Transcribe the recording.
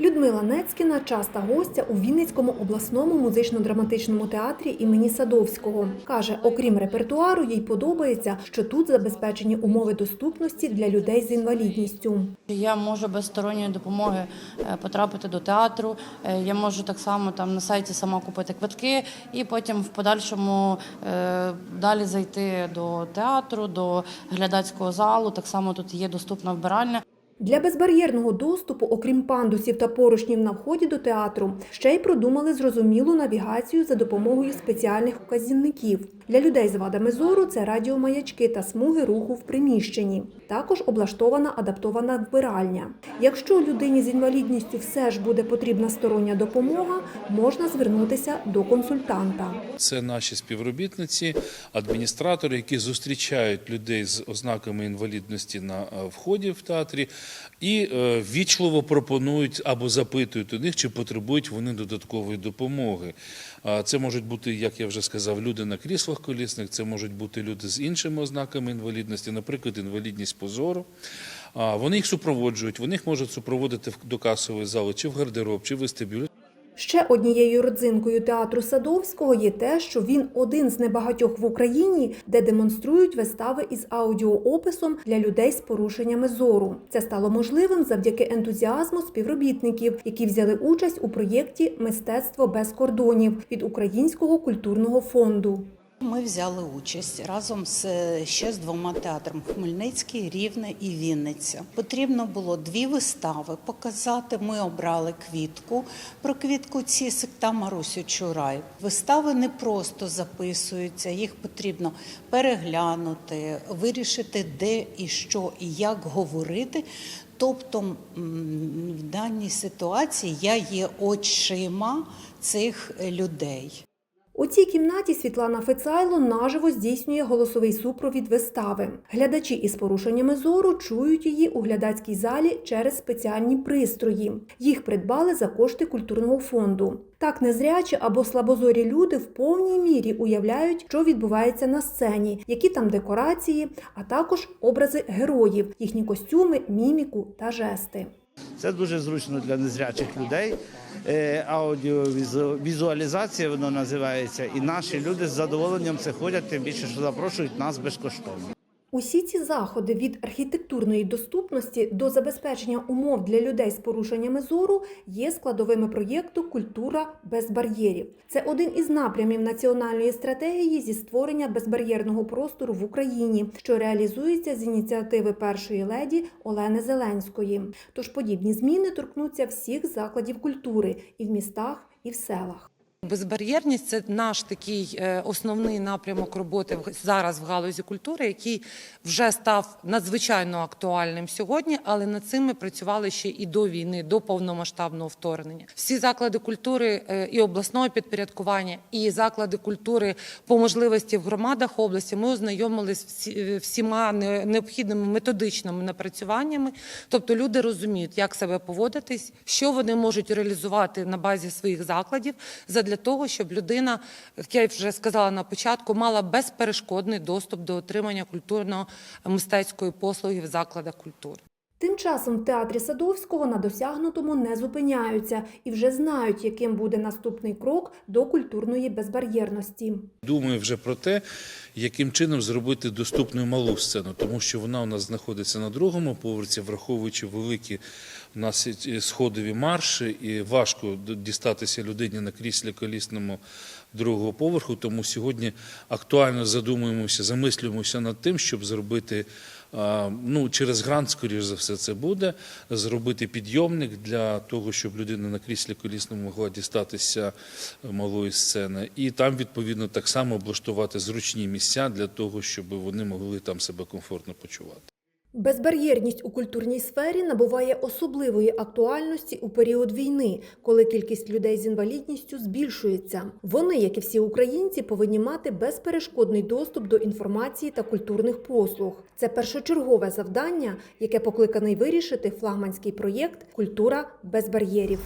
Людмила Нецькіна часта гостя у Вінницькому обласному музично-драматичному театрі імені Садовського. Каже, окрім репертуару, їй подобається, що тут забезпечені умови доступності для людей з інвалідністю. Я можу без сторонньої допомоги е, потрапити до театру. Е, Я можу так само там на сайті сама купити квитки і потім в подальшому е, далі зайти до театру, до глядацького залу. Так само тут є доступна вбиральня. Для безбар'єрного доступу, окрім пандусів та поручнів на вході до театру, ще й продумали зрозумілу навігацію за допомогою спеціальних вказівників. Для людей з вадами зору це радіомаячки та смуги руху в приміщенні. Також облаштована адаптована вбиральня. Якщо людині з інвалідністю все ж буде потрібна стороння допомога, можна звернутися до консультанта. Це наші співробітниці, адміністратори, які зустрічають людей з ознаками інвалідності на е, вході в театрі і е, вічливо пропонують або запитують у них, чи потребують вони додаткової допомоги. Це можуть бути, як я вже сказав, люди на кріслах колісних, це можуть бути люди з іншими ознаками інвалідності, наприклад, інвалідність по зору. А Вони їх супроводжують, вони їх можуть супроводити до касової зали, чи в гардероб, чи в вестибюль. Ще однією родзинкою театру Садовського є те, що він один з небагатьох в Україні, де демонструють вистави із аудіоописом для людей з порушеннями зору. Це стало можливим завдяки ентузіазму співробітників, які взяли участь у проєкті Мистецтво без кордонів від Українського культурного фонду. Ми взяли участь разом з ще з двома театрами Хмельницький, Рівне і Вінниця. Потрібно було дві вистави показати. Ми обрали квітку. Про квітку Цісик та Марусю Чурай. Вистави не просто записуються, їх потрібно переглянути, вирішити, де і що і як говорити. Тобто в даній ситуації я є очима цих людей. У цій кімнаті Світлана Фецайло наживо здійснює голосовий супровід вистави. Глядачі із порушеннями зору чують її у глядацькій залі через спеціальні пристрої. Їх придбали за кошти культурного фонду. Так незрячі або слабозорі люди в повній мірі уявляють, що відбувається на сцені, які там декорації, а також образи героїв, їхні костюми, міміку та жести. Це дуже зручно для незрячих людей. Е, Аудіовізуалізація воно називається, і наші люди з задоволенням це ходять, тим більше, що запрошують нас безкоштовно. Усі ці заходи від архітектурної доступності до забезпечення умов для людей з порушеннями зору є складовими проєкту Культура без бар'єрів. Це один із напрямів національної стратегії зі створення безбар'єрного простору в Україні, що реалізується з ініціативи першої леді Олени Зеленської. Тож подібні зміни торкнуться всіх закладів культури і в містах, і в селах. Безбар'єрність це наш такий е, основний напрямок роботи зараз в галузі культури, який вже став надзвичайно актуальним сьогодні, але над цим ми працювали ще і до війни, до повномасштабного вторгнення. Всі заклади культури е, і обласного підпорядкування, і заклади культури по можливості в громадах області. Ми ознайомились всі- е, всіма необхідними методичними напрацюваннями. Тобто люди розуміють, як себе поводитись, що вони можуть реалізувати на базі своїх закладів задля того, щоб людина, як я вже сказала на початку, мала безперешкодний доступ до отримання культурно-мистецької послуги в закладах культури. Тим часом в театрі Садовського на досягнутому не зупиняються і вже знають, яким буде наступний крок до культурної безбар'єрності. Думаю вже про те, яким чином зробити доступною малу сцену, тому що вона у нас знаходиться на другому поверсі, враховуючи великі у нас сходові марші, і важко дістатися людині на кріслі колісному другого поверху. Тому сьогодні актуально задумуємося, замислюємося над тим, щоб зробити. Ну, через грант, скоріш за все, це буде зробити підйомник для того, щоб людина на кріслі колісному могла дістатися малої сцени, і там відповідно так само облаштувати зручні місця для того, щоб вони могли там себе комфортно почувати. Безбар'єрність у культурній сфері набуває особливої актуальності у період війни, коли кількість людей з інвалідністю збільшується. Вони, як і всі українці, повинні мати безперешкодний доступ до інформації та культурних послуг. Це першочергове завдання, яке покликаний вирішити флагманський проєкт Культура без бар'єрів.